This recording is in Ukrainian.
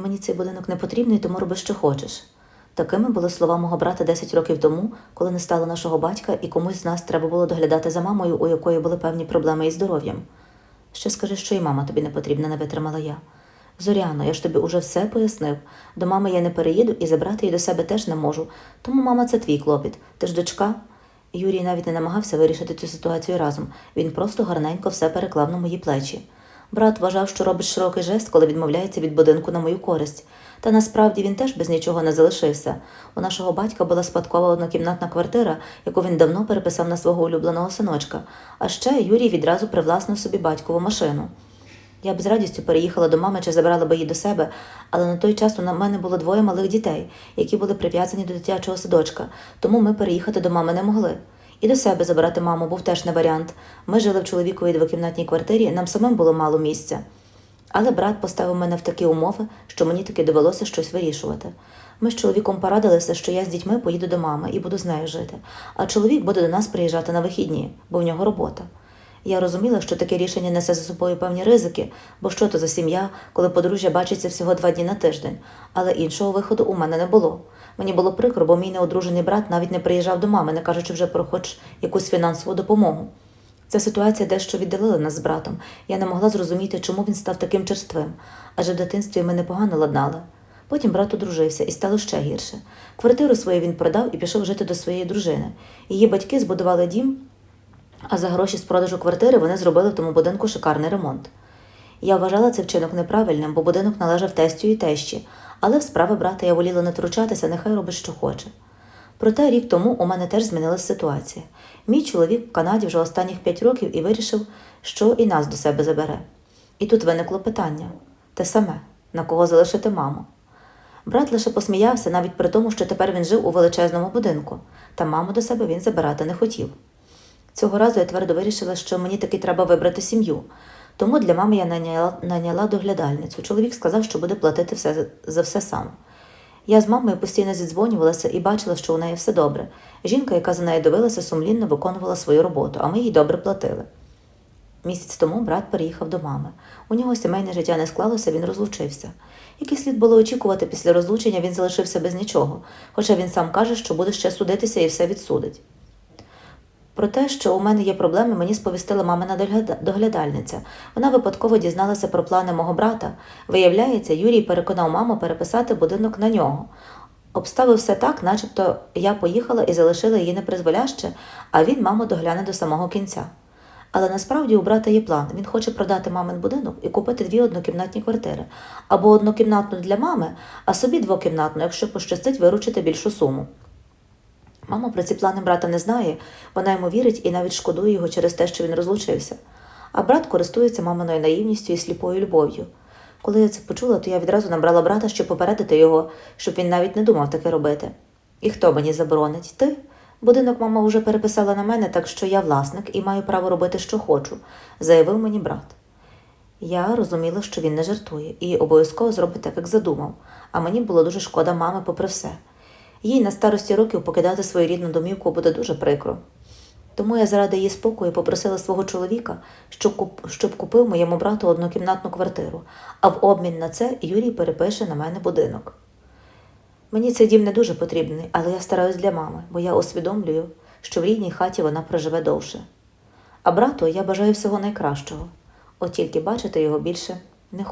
Мені цей будинок не потрібний, тому роби, що хочеш. Такими були слова мого брата 10 років тому, коли не стало нашого батька, і комусь з нас треба було доглядати за мамою, у якої були певні проблеми із здоров'ям. Ще скажи, що і мама тобі не потрібна, не витримала я. Зоряно, я ж тобі уже все пояснив. До мами я не переїду і забрати її до себе теж не можу. Тому, мама, це твій клопіт. Ти ж дочка. Юрій навіть не намагався вирішити цю ситуацію разом. Він просто гарненько все переклав на мої плечі. Брат вважав, що робить широкий жест, коли відмовляється від будинку на мою користь. Та насправді він теж без нічого не залишився. У нашого батька була спадкова однокімнатна квартира, яку він давно переписав на свого улюбленого синочка. А ще Юрій відразу привласнив собі батькову машину. Я б з радістю переїхала до мами чи забрала би її до себе, але на той час у мене було двоє малих дітей, які були прив'язані до дитячого садочка, тому ми переїхати до мами не могли. І до себе забирати маму був теж не варіант. Ми жили в чоловіковій двокімнатній квартирі, нам самим було мало місця. Але брат поставив мене в такі умови, що мені таки довелося щось вирішувати. Ми з чоловіком порадилися, що я з дітьми поїду до мами і буду з нею жити, а чоловік буде до нас приїжджати на вихідні, бо в нього робота. Я розуміла, що таке рішення несе за собою певні ризики, бо що то за сім'я, коли подружжя бачиться всього два дні на тиждень, але іншого виходу у мене не було. Мені було прикро, бо мій неодружений брат навіть не приїжджав до мами, не кажучи вже про хоч якусь фінансову допомогу. Ця ситуація дещо віддалила нас з братом. Я не могла зрозуміти, чому він став таким черствим, адже в дитинстві ми непогано ладнали. Потім брат одружився і стало ще гірше. Квартиру свою він продав і пішов жити до своєї дружини. Її батьки збудували дім, а за гроші з продажу квартири вони зробили в тому будинку шикарний ремонт. Я вважала цей вчинок неправильним, бо будинок належав тестю і тещі, але в справи брата я воліла не втручатися, нехай робить, що хоче. Проте рік тому у мене теж змінилася ситуація. Мій чоловік в Канаді вже останніх п'ять років і вирішив, що і нас до себе забере. І тут виникло питання те саме на кого залишити маму. Брат лише посміявся, навіть при тому, що тепер він жив у величезному будинку, та маму до себе він забирати не хотів. Цього разу я твердо вирішила, що мені таки треба вибрати сім'ю. Тому для мами я наняла, наняла доглядальницю. Чоловік сказав, що буде платити все, за все сам. Я з мамою постійно зідзвонювалася і бачила, що у неї все добре. Жінка, яка за нею дивилася, сумлінно виконувала свою роботу, а ми їй добре платили. Місяць тому брат переїхав до мами. У нього сімейне життя не склалося, він розлучився. Як і слід було очікувати, після розлучення він залишився без нічого, хоча він сам каже, що буде ще судитися і все відсудить. Про те, що у мене є проблеми, мені сповістила мамина доглядальниця. Вона випадково дізналася про плани мого брата. Виявляється, Юрій переконав маму переписати будинок на нього. Обставив все так, начебто я поїхала і залишила її непризволяще, а він маму догляне до самого кінця. Але насправді у брата є план. Він хоче продати мамин будинок і купити дві однокімнатні квартири. Або однокімнатну для мами, а собі двокімнатну, якщо пощастить виручити більшу суму. Мама про ці плани брата не знає, вона йому вірить і навіть шкодує його через те, що він розлучився. А брат користується маминою наївністю і сліпою любов'ю. Коли я це почула, то я відразу набрала брата, щоб попередити його, щоб він навіть не думав таке робити. І хто мені заборонить? Ти? Будинок мама вже переписала на мене, так що я власник і маю право робити, що хочу, заявив мені брат. Я розуміла, що він не жартує і обов'язково зробить так, як задумав, а мені було дуже шкода мами попри все. Їй на старості років покидати свою рідну домівку буде дуже прикро. Тому я заради її спокою попросила свого чоловіка, щоб, купив моєму брату однокімнатну квартиру, а в обмін на це Юрій перепише на мене будинок. Мені цей дім не дуже потрібний, але я стараюсь для мами, бо я усвідомлюю, що в рідній хаті вона проживе довше. А брату я бажаю всього найкращого, от тільки бачити його більше не хочу.